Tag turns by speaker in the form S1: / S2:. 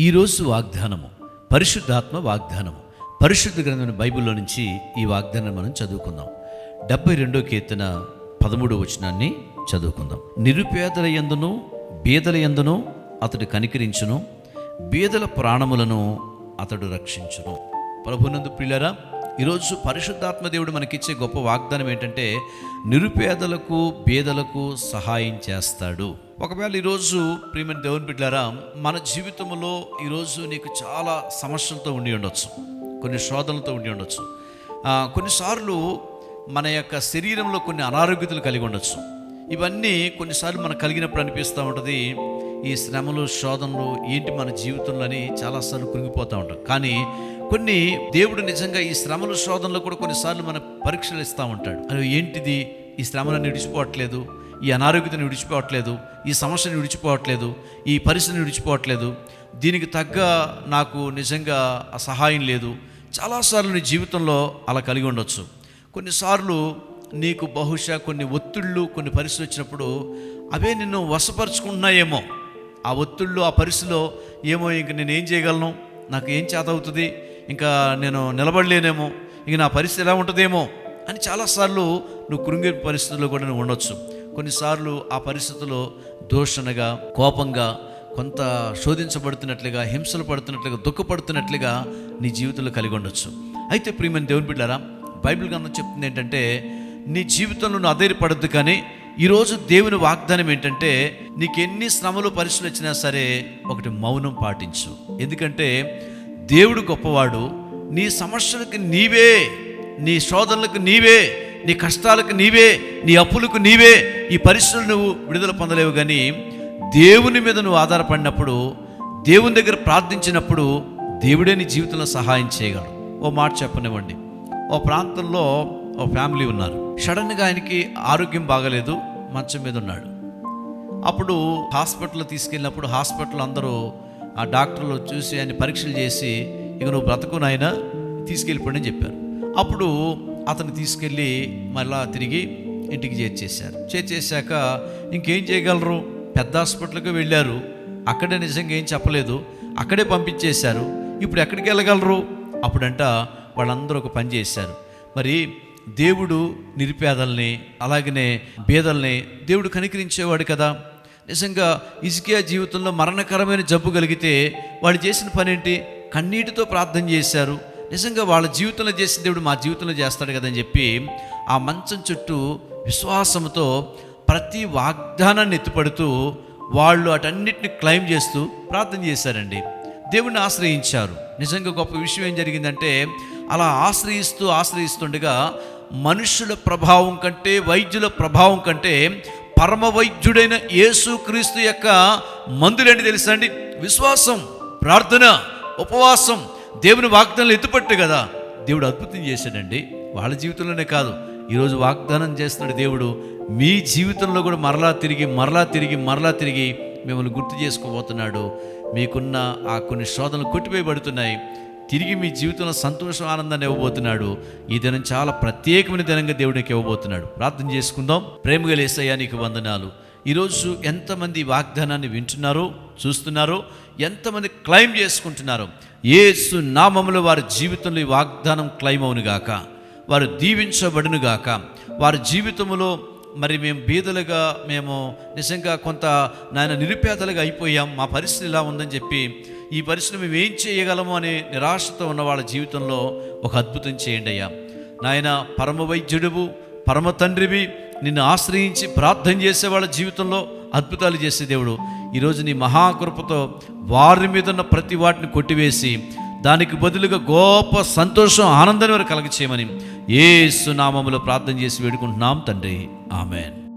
S1: ఈరోజు వాగ్దానము పరిశుద్ధాత్మ వాగ్దానము. పరిశుద్ధ గ్రంథమైన బైబిల్లో నుంచి ఈ వాగ్దానం మనం చదువుకుందాం. డెబ్బై రెండో కీర్తన పదమూడో వచనాన్ని చదువుకుందాం. నిరుపేదల యందును బీదల యందును అతడు కనికరించును. బీదల ప్రాణములను అతడు రక్షించును. ప్రభునందు పిల్లరా ఈరోజు పరిశుద్ధాత్మ దేవుడు మనకిచ్చే గొప్ప వాగ్దానం ఏంటంటే నిరుపేదలకు పేదలకు సహాయం చేస్తాడు. ఒకవేళ ఈరోజు ప్రియమైన దేవుని బిడ్డారా మన జీవితంలో ఈరోజు నీకు చాలా సమస్యలతో ఉండి ఉండొచ్చు. కొన్ని శోధనలతో ఉండి ఉండొచ్చు. కొన్నిసార్లు మన యొక్క శరీరంలో కొన్ని అనారోగ్యతలు కలిగి ఉండొచ్చు. ఇవన్నీ కొన్నిసార్లు మనకు కలిగినప్పుడు అనిపిస్తూ ఉంటుంది ఈ శ్రమలు శోధనలు ఏంటి మన జీవితంలో అని చాలాసార్లు కృంగిపోతూ ఉంటాం కానీ కొన్ని దేవుడు నిజంగా ఈ శ్రమలు శోధనలో కూడా కొన్నిసార్లు మన పరీక్షలు ఇస్తూ ఉంటాడు. అది ఏంటిది? ఈ శ్రమలను విడిచిపోవట్లేదు. ఈ అనారోగ్యతను విడిచిపోవట్లేదు. ఈ సమస్యను విడిచిపోవట్లేదు. ఈ పరిస్థితిని విడిచిపోవట్లేదు. దీనికి తగ్గ నాకు నిజంగా సహాయం లేదు. చాలాసార్లు నీ జీవితంలో అలా కలిగి ఉండొచ్చు. కొన్నిసార్లు నీకు బహుశా కొన్ని ఒత్తిళ్ళు కొన్ని పరిస్థితులు వచ్చినప్పుడు అవే నిన్ను వశపరుచుకుంటున్నాయేమో. ఆ ఒత్తిళ్ళు ఆ పరిస్థితిలో ఏమో ఇంక నేను ఏం చేయగలను? నాకు ఏం చేత అవుతుంది? ఇంకా నేను నిలబడలేనేమో ఇంక నా పరిస్థితి ఎలా ఉంటుందేమో అని చాలాసార్లు నువ్వు కృంగే పరిస్థితుల్లో కూడా నువ్వు ఉండొచ్చు. కొన్నిసార్లు ఆ పరిస్థితుల్లో దూషణగా కోపంగా కొంత శోధించబడుతున్నట్లుగా హింసలు పడుతున్నట్లుగా దుఃఖపడుతున్నట్లుగా నీ జీవితంలో కలిగి ఉండొచ్చు. అయితే ప్రియమైన దేవుని బిడ్డారా బైబిల్ గ్రంథం చెప్తుంది ఏంటంటే నీ జీవితంలో నువ్వు అధైర్యపడద్దు కానీ ఈరోజు దేవుని వాగ్దానం ఏంటంటే నీకు ఎన్ని శ్రమలు పరిస్థితులు వచ్చినా సరే ఒకటి మౌనం పాటించు. ఎందుకంటే దేవుడు గొప్పవాడు. నీ సమస్యలకు నీవే నీ శోధనలకు నీవే నీ కష్టాలకు నీవే నీ అప్పులకు నీవే ఈ పరిస్థితులు నువ్వు విడుదల పొందలేవు కానీ దేవుని మీద నువ్వు ఆధారపడినప్పుడు దేవుని దగ్గర ప్రార్థించినప్పుడు దేవుడే నీ జీవితంలో సహాయం చేయగలడు. ఓ మాట చెప్పనివ్వండి. ఓ ప్రాంతంలో ఓ ఫ్యామిలీ ఉన్నారు. సడన్గా ఆయనకి ఆరోగ్యం బాగలేదు మంచం మీద ఉన్నాడు. అప్పుడు హాస్పిటల్ తీసుకెళ్ళినప్పుడు హాస్పిటల్ అందరూ ఆ డాక్టర్లు చూసి ఆయన పరీక్షలు చేసి ఇక నువ్వు బ్రతకు నాయన తీసుకెళ్ళిపోండి అని చెప్పారు. అప్పుడు అతను తీసుకెళ్ళి మళ్ళా తిరిగి ఇంటికి చేర్చేశారు. చేర్చేశాక ఇంకేం చేయగలరు? పెద్ద హాస్పిటల్కి వెళ్ళారు. అక్కడే నిజంగా ఏం చెప్పలేదు. అక్కడే పంపించేశారు. ఇప్పుడు ఎక్కడికి వెళ్ళగలరు? అప్పుడంట వాళ్ళందరూ ఒక పని చేశారు. మరి దేవుడు నిరుపేదల్ని అలాగనే బీదల్ని దేవుడు కనికరించేవాడు కదా. నిజంగా ఇసుకియా జీవితంలో మరణకరమైన జబ్బు కలిగితే వాళ్ళు చేసిన పని ఏంటి కన్నీటితో ప్రార్థన చేశారు. నిజంగా వాళ్ళ జీవితంలో చేసిన దేవుడు మా జీవితంలో చేస్తాడు కదని చెప్పి ఆ మంచం చుట్టూ విశ్వాసంతో ప్రతి వాగ్దానాన్ని ఎత్తుపడుతూ వాళ్ళు అటన్నిటిని క్లైమ్ చేస్తూ ప్రార్థన చేశారండి. దేవుణ్ణి ఆశ్రయించారు. నిజంగా గొప్ప విషయం ఏం జరిగిందంటే అలా ఆశ్రయిస్తూ ఆశ్రయిస్తుండగా మనుషుల ప్రభావం కంటే వైద్యుల ప్రభావం కంటే పరమ వైద్యుడైన యేసుక్రీస్తు యొక్క మందులేంటి తెలుసా అండి? విశ్వాసం ప్రార్థన ఉపవాసం దేవుని వాగ్దానాలు ఎత్తుపట్టు కదా. దేవుడు అద్భుతం చేశాడండి. వాళ్ళ జీవితంలోనే కాదు. ఈరోజు వాగ్దానం చేస్తున్నాడు దేవుడు. మీ జీవితంలో కూడా మరలా తిరిగి మరలా తిరిగి మరలా తిరిగి మిమ్మల్ని గుర్తు చేసుకోబోతున్నాడు. మీకున్న ఆ కొన్ని శోధనలు కొట్టివేయబడుతున్నాయి. తిరిగి మీ జీవితంలో సంతోషం ఆనందాన్ని ఇవ్వబోతున్నాడు. ఈ దినం చాలా ప్రత్యేకమైన దినంగా దేవుడికి ఇవ్వబోతున్నాడు. ప్రార్థన చేసుకుందాం. ప్రేమగా లేసయ్యా నీకు వందనాలు. ఈరోజు ఎంతమంది వాగ్దానాన్ని వింటున్నారో చూస్తున్నారో ఎంతమంది క్లైమ్ చేసుకుంటున్నారో ఏసు నామములు వారి జీవితంలో ఈ వాగ్దానం క్లైమ్ అవునుగాక. వారు దీవించబడునుగాక వారి జీవితంలో మరి మేము బీదలుగా మేము నిజంగా కొంత నాయన నిరుపేదలుగా అయిపోయాం. మా పరిస్థితి ఇలా ఉందని చెప్పి ఈ పరిస్థితి మేము ఏం చేయగలము అనే నిరాశతో ఉన్న వాళ్ళ జీవితంలో ఒక అద్భుతం చేయండి అయ్యా. నాయన పరమ వైద్యుడువు పరమ తండ్రివి నిన్ను ఆశ్రయించి ప్రార్థన చేసే వాళ్ళ జీవితంలో అద్భుతాలు చేసే దేవుడు. ఈరోజు నీ మహాకృపతో వారి మీద ఉన్న ప్రతి వాటిని కొట్టివేసి దానికి బదులుగా గొప్ప సంతోషం ఆనందాన్ని వారు కలగ చేయమని ఏ సునామములో ప్రార్థన చేసి వేడుకుంటున్నాం తండ్రి. ఆమెన్.